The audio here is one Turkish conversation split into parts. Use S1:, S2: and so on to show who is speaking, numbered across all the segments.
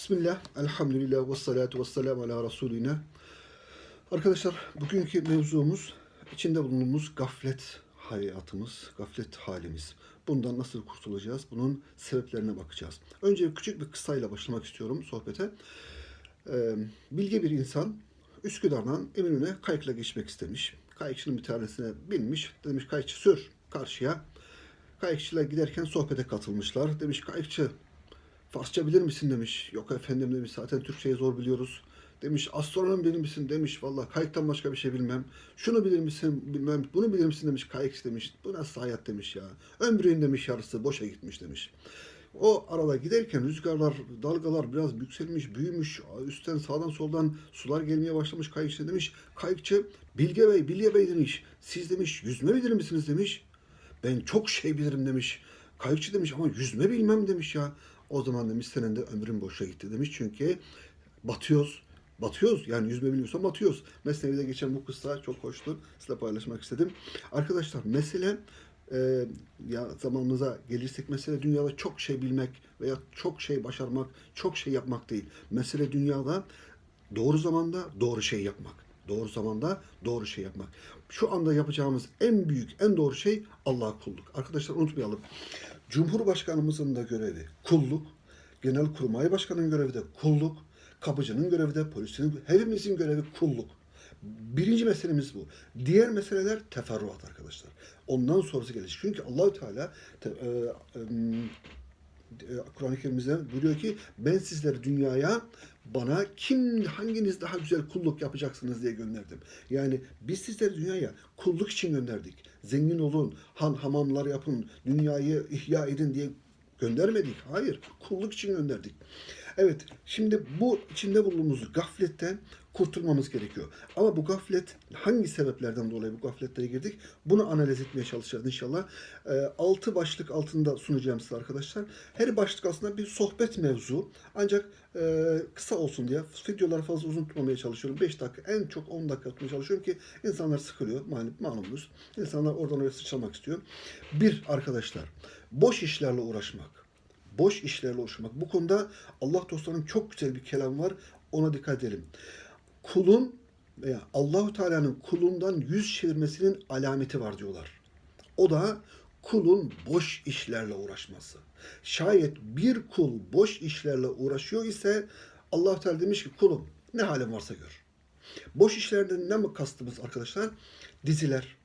S1: Bismillah, elhamdülillah ve salatu ve selamu ala Resulina. Arkadaşlar bugünkü mevzumuz içinde bulunduğumuz gaflet hayatımız, gaflet halimiz. Bundan nasıl kurtulacağız? Bunun sebeplerine bakacağız. Önce küçük bir kıssayla başlamak istiyorum sohbete. Ee, bilge bir insan Üsküdar'dan Eminönü'ne kayıkla geçmek istemiş. Kayıkçının bir tanesine binmiş. Demiş kayıkçı sür karşıya. Kayıkçıyla giderken sohbete katılmışlar. Demiş kayıkçı Farsça bilir misin demiş. Yok efendim demiş zaten Türkçeyi zor biliyoruz. Demiş astronom bilir misin demiş. Vallahi kayıktan başka bir şey bilmem. Şunu bilir misin bilmem. Bunu bilir misin demiş. Kayıkçı demiş. Bu nasıl hayat demiş ya. Ömrün demiş yarısı boşa gitmiş demiş. O arada giderken rüzgarlar, dalgalar biraz yükselmiş, büyümüş. Üstten sağdan soldan sular gelmeye başlamış kayıkçı demiş. Kayıkçı Bilge Bey, Bilge Bey demiş. Siz demiş yüzme bilir misiniz demiş. Ben çok şey bilirim demiş. Kayıkçı demiş ama yüzme bilmem demiş ya. O zaman demiş senin de ömrün boşa gitti demiş. Çünkü batıyoruz. Batıyoruz. Yani yüzme bilmiyorsan batıyoruz. Mesnevi'de geçen bu kıssa çok hoştu. Sizinle paylaşmak istedim. Arkadaşlar mesele e, ya zamanımıza gelirsek mesele dünyada çok şey bilmek veya çok şey başarmak, çok şey yapmak değil. Mesele dünyada doğru zamanda doğru şey yapmak. Doğru zamanda doğru şey yapmak. Şu anda yapacağımız en büyük, en doğru şey Allah'a kulluk. Arkadaşlar unutmayalım. Cumhurbaşkanımızın da görevi kulluk. Genelkurmay Başkanı'nın görevi de kulluk. Kapıcının görevi de polisin, hepimizin görevi kulluk. Birinci meselemiz bu. Diğer meseleler teferruat arkadaşlar. Ondan sonrası gelecek. Çünkü Allahü Teala te, e, e, Kur'an-ı Kerim'de buyuruyor ki ben sizleri dünyaya bana kim hanginiz daha güzel kulluk yapacaksınız diye gönderdim. Yani biz sizleri dünyaya kulluk için gönderdik. Zengin olun, han hamamlar yapın, dünyayı ihya edin diye göndermedik. Hayır, kulluk için gönderdik. Evet, şimdi bu içinde bulunduğumuz gafletten kurtulmamız gerekiyor. Ama bu gaflet hangi sebeplerden dolayı bu gafletlere girdik? Bunu analiz etmeye çalışacağız inşallah. E, altı başlık altında sunacağım size arkadaşlar. Her başlık aslında bir sohbet mevzu. Ancak e, kısa olsun diye videoları fazla uzun tutmamaya çalışıyorum. 5 dakika en çok 10 dakika tutmaya çalışıyorum ki insanlar sıkılıyor. Malum, malumunuz. İnsanlar oradan oraya sıçramak istiyor. Bir arkadaşlar boş işlerle uğraşmak boş işlerle uğraşmak. Bu konuda Allah dostlarının çok güzel bir kelam var. Ona dikkat edelim. Kulun veya Allahu Teala'nın kulundan yüz çevirmesinin alameti var diyorlar. O da kulun boş işlerle uğraşması. Şayet bir kul boş işlerle uğraşıyor ise Allah Teala demiş ki kulum ne halin varsa gör. Boş işlerden ne mi kastımız arkadaşlar? Diziler,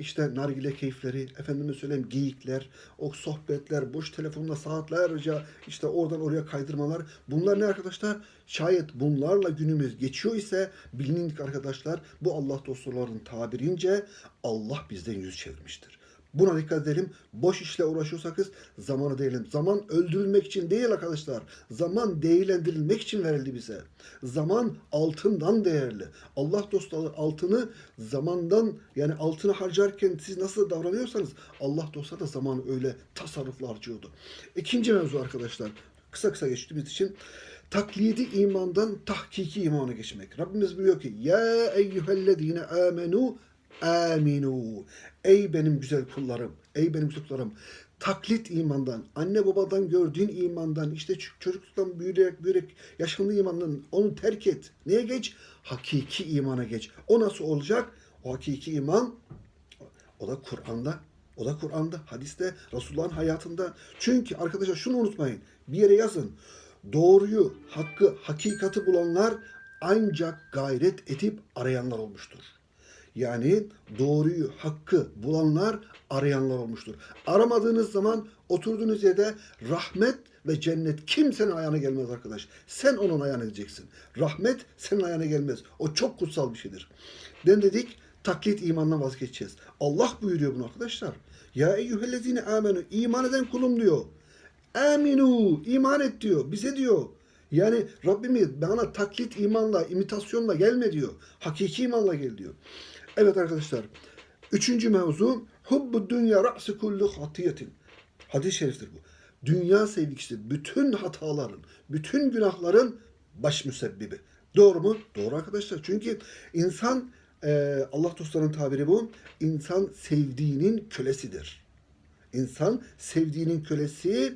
S1: işte nargile keyifleri, efendime söyleyeyim geyikler, o sohbetler, boş telefonla saatlerce işte oradan oraya kaydırmalar. Bunlar ne arkadaşlar? Şayet bunlarla günümüz geçiyor ise bilinin ki arkadaşlar bu Allah dostlarının tabirince Allah bizden yüz çevirmiştir. Buna dikkat edelim. Boş işle uğraşıyorsak zamanı değilim. Zaman öldürülmek için değil arkadaşlar. Zaman değerlendirilmek için verildi bize. Zaman altından değerli. Allah dostları altını zamandan yani altını harcarken siz nasıl davranıyorsanız Allah dostları da zamanı öyle tasarruflu harcıyordu. İkinci mevzu arkadaşlar. Kısa kısa geçtiğimiz için taklidi imandan tahkiki imana geçmek. Rabbimiz buyuruyor ki Ya eyyühellezine amenu aminu. Ey benim güzel kullarım, ey benim güzel kullarım. Taklit imandan, anne babadan gördüğün imandan, işte çocukluktan büyüyerek büyüyerek yaşandığı imandan onu terk et. Neye geç? Hakiki imana geç. O nasıl olacak? O hakiki iman o da Kur'an'da. O da Kur'an'da, hadiste, Resulullah'ın hayatında. Çünkü arkadaşlar şunu unutmayın. Bir yere yazın. Doğruyu, hakkı, hakikati bulanlar ancak gayret edip arayanlar olmuştur. Yani doğruyu, hakkı bulanlar arayanlar olmuştur. Aramadığınız zaman oturduğunuz yerde rahmet ve cennet kimsenin ayağına gelmez arkadaş. Sen onun ayağına gideceksin. Rahmet senin ayağına gelmez. O çok kutsal bir şeydir. Den dedik taklit imandan vazgeçeceğiz. Allah buyuruyor bunu arkadaşlar. Ya eyyühellezine amenu iman eden kulum diyor. Aminu iman et diyor. Bize diyor. Yani Rabbimiz bana taklit imanla, imitasyonla gelme diyor. Hakiki imanla gel diyor. Evet arkadaşlar. Üçüncü mevzu hubbu dünya ra'sı kullu hatiyetin. Hadis-i şeriftir bu. Dünya sevgisi bütün hataların, bütün günahların baş müsebbibi. Doğru mu? Doğru arkadaşlar. Çünkü insan e, Allah dostlarının tabiri bu. İnsan sevdiğinin kölesidir. İnsan sevdiğinin kölesi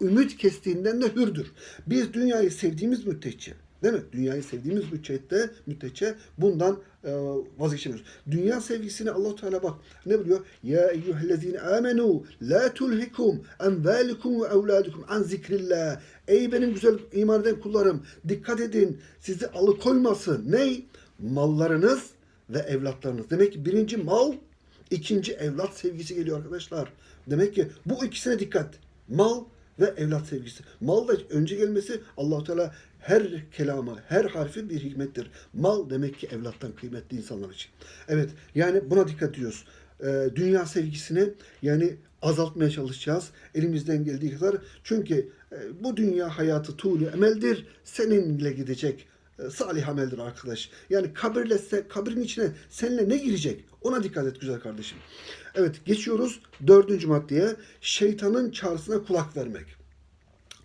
S1: ümit kestiğinden de hürdür. Biz dünyayı sevdiğimiz müddetçe Değil mi? Dünyayı sevdiğimiz müddetçe, müddetçe bundan e, vazgeçemiyoruz. Dünya sevgisini Allah Teala bak ne diyor? Ya eyyühellezine amenu la tulhikum envalikum ve evladukum an zikrillah. Ey benim güzel iman eden kullarım dikkat edin sizi alıkoymasın. Ney? Mallarınız ve evlatlarınız. Demek ki birinci mal, ikinci evlat sevgisi geliyor arkadaşlar. Demek ki bu ikisine dikkat. Mal ve evlat sevgisi. Mal da önce gelmesi Allahu Teala her kelama, her harfi bir hikmettir. Mal demek ki evlattan kıymetli insanlar için. Evet, yani buna dikkat ediyoruz. Ee, dünya sevgisini yani azaltmaya çalışacağız elimizden geldiği kadar. Çünkü e, bu dünya hayatı tuğlu emeldir. Seninle gidecek salih ameldir arkadaş. Yani kabirle, kabrin içine seninle ne girecek? Ona dikkat et güzel kardeşim. Evet geçiyoruz dördüncü maddeye. Şeytanın çağrısına kulak vermek.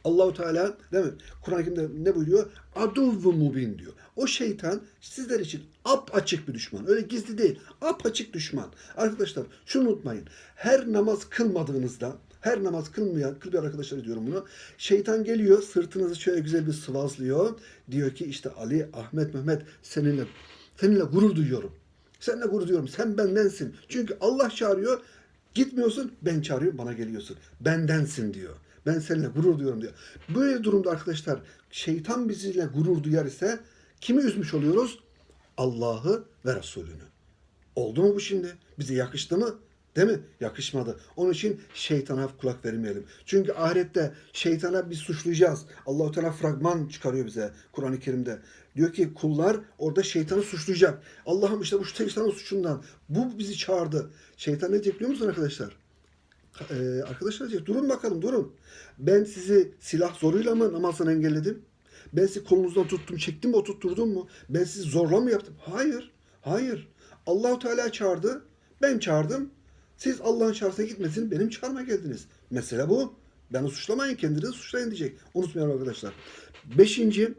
S1: Allahu Teala değil mi? Kur'an-ı Kerim'de ne buyuruyor? Aduvvu mubin diyor. O şeytan sizler için ap açık bir düşman. Öyle gizli değil. Ap açık düşman. Arkadaşlar şunu unutmayın. Her namaz kılmadığınızda her namaz kılmayan, kılmayan arkadaşlar diyorum bunu. Şeytan geliyor, sırtınızı şöyle güzel bir sıvazlıyor. Diyor ki işte Ali, Ahmet, Mehmet seninle seninle gurur duyuyorum. Seninle gurur duyuyorum. Sen bendensin. Çünkü Allah çağırıyor. Gitmiyorsun, ben çağırıyorum, bana geliyorsun. Bendensin diyor. Ben seninle gurur duyuyorum diyor. Böyle durumda arkadaşlar şeytan bizimle gurur duyar ise kimi üzmüş oluyoruz? Allah'ı ve Resulünü. Oldu mu bu şimdi? Bize yakıştı mı? Değil mi? Yakışmadı. Onun için şeytana kulak vermeyelim. Çünkü ahirette şeytana biz suçlayacağız. Allahu Teala fragman çıkarıyor bize Kur'an-ı Kerim'de. Diyor ki kullar orada şeytanı suçlayacak. Allah'ım işte bu şeytanın suçundan. Bu bizi çağırdı. Şeytan ne diyecek biliyor musun arkadaşlar? Ee, arkadaşlar diyecek durun bakalım durun. Ben sizi silah zoruyla mı namazdan engelledim? Ben sizi kolunuzdan tuttum, çektim mi, oturtturdum mu? Ben sizi zorla mı yaptım? Hayır. Hayır. Allahu Teala çağırdı. Ben çağırdım. Siz Allah'ın çağrısına gitmesiniz, benim çağırma geldiniz. Mesele bu. Beni suçlamayın, kendinizi suçlayın diyecek. Unutmayalım arkadaşlar. Beşinci,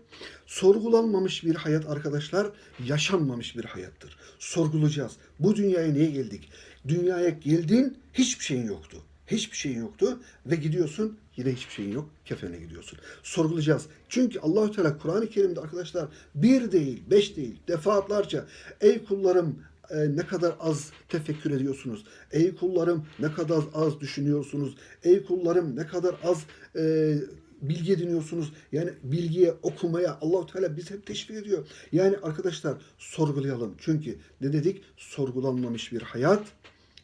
S1: sorgulanmamış bir hayat arkadaşlar, yaşanmamış bir hayattır. Sorgulayacağız. Bu dünyaya niye geldik? Dünyaya geldin, hiçbir şeyin yoktu. Hiçbir şeyin yoktu ve gidiyorsun yine hiçbir şeyin yok. Kefene gidiyorsun. Sorgulayacağız. Çünkü Allahü Teala Kur'an-ı Kerim'de arkadaşlar bir değil, beş değil, defaatlarca ey kullarım e, ne kadar az tefekkür ediyorsunuz. Ey kullarım ne kadar az düşünüyorsunuz. Ey kullarım ne kadar az e, bilgi ediniyorsunuz. Yani bilgiye, okumaya Allahu Teala bizi hep teşvik ediyor. Yani arkadaşlar sorgulayalım. Çünkü ne dedik? Sorgulanmamış bir hayat,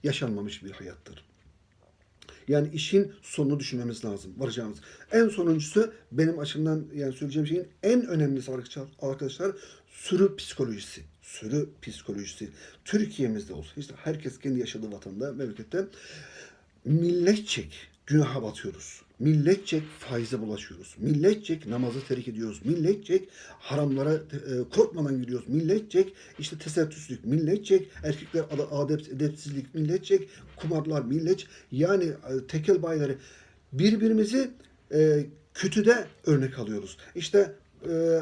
S1: yaşanmamış bir hayattır. Yani işin sonunu düşünmemiz lazım. Varacağımız. En sonuncusu benim açımdan yani söyleyeceğim şeyin en önemlisi arkadaşlar, sürü psikolojisi. Sürü psikolojisi. Türkiye'mizde olsun. işte herkes kendi yaşadığı vatanda, memlekette milletçek günaha batıyoruz. Milletçek faize bulaşıyoruz. Milletçek namazı terk ediyoruz. Milletçek haramlara e, korkmadan gidiyoruz. Milletçek işte tesettüslük. Milletçek erkekler adep, edepsizlik. Milletçek kumarlar. Millet yani e, tekel bayileri. Birbirimizi e, kötüde örnek alıyoruz. İşte e,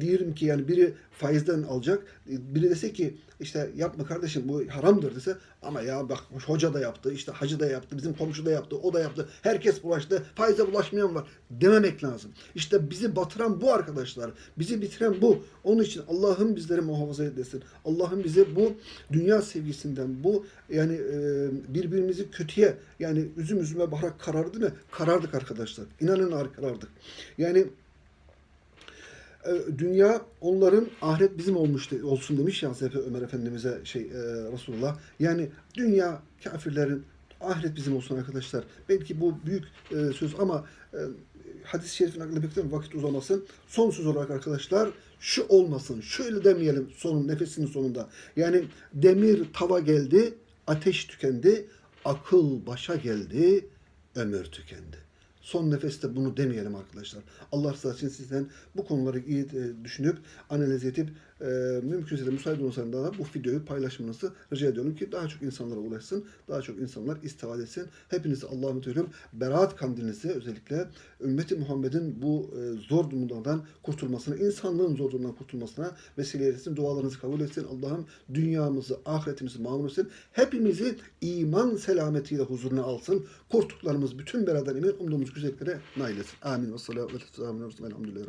S1: diyelim ki yani biri faizden alacak. Biri dese ki işte yapma kardeşim bu haramdır dese ama ya bak hoca da yaptı işte hacı da yaptı bizim komşu da yaptı o da yaptı herkes bulaştı faize bulaşmayan var dememek lazım. İşte bizi batıran bu arkadaşlar bizi bitiren bu. Onun için Allah'ım bizleri muhafaza etsin. Allah'ım bize bu dünya sevgisinden bu yani e, birbirimizi kötüye yani üzüm üzüme baharak karardı mı? Karardık arkadaşlar. İnanın karardık. Yani e, dünya onların ahiret bizim olmuştu olsun demiş ya Hazreti Ömer Efendimiz'e şey e, Resulullah. Yani dünya kafirlerin ahiret bizim olsun arkadaşlar. Belki bu büyük e, söz ama e, hadis-i şerifin aklına beklemeyin vakit uzamasın. Son söz olarak arkadaşlar şu olmasın. Şöyle demeyelim sonun nefesinin sonunda. Yani demir tava geldi, ateş tükendi, akıl başa geldi, ömür tükendi son nefeste bunu demeyelim arkadaşlar. Allah rızası için sizden bu konuları iyi e, düşünüp, analiz edip e, mümkünse de müsait olursanız da bu videoyu paylaşmanızı rica ediyorum ki daha çok insanlara ulaşsın. Daha çok insanlar istifade etsin. Hepinizi Allah'a ediyorum. Berat kandilinizi özellikle ümmeti Muhammed'in bu e, zor durumlardan kurtulmasına, insanlığın zor durumdan kurtulmasına vesile etsin. Dualarınızı kabul etsin. Allah'ım dünyamızı, ahiretimizi mamur etsin. Hepimizi iman selametiyle huzuruna alsın. Korktuklarımız bütün beraber emin umduğumuz güzelliklere nail etsin. Amin. Ve salatu ve sellem. Elhamdülillahi.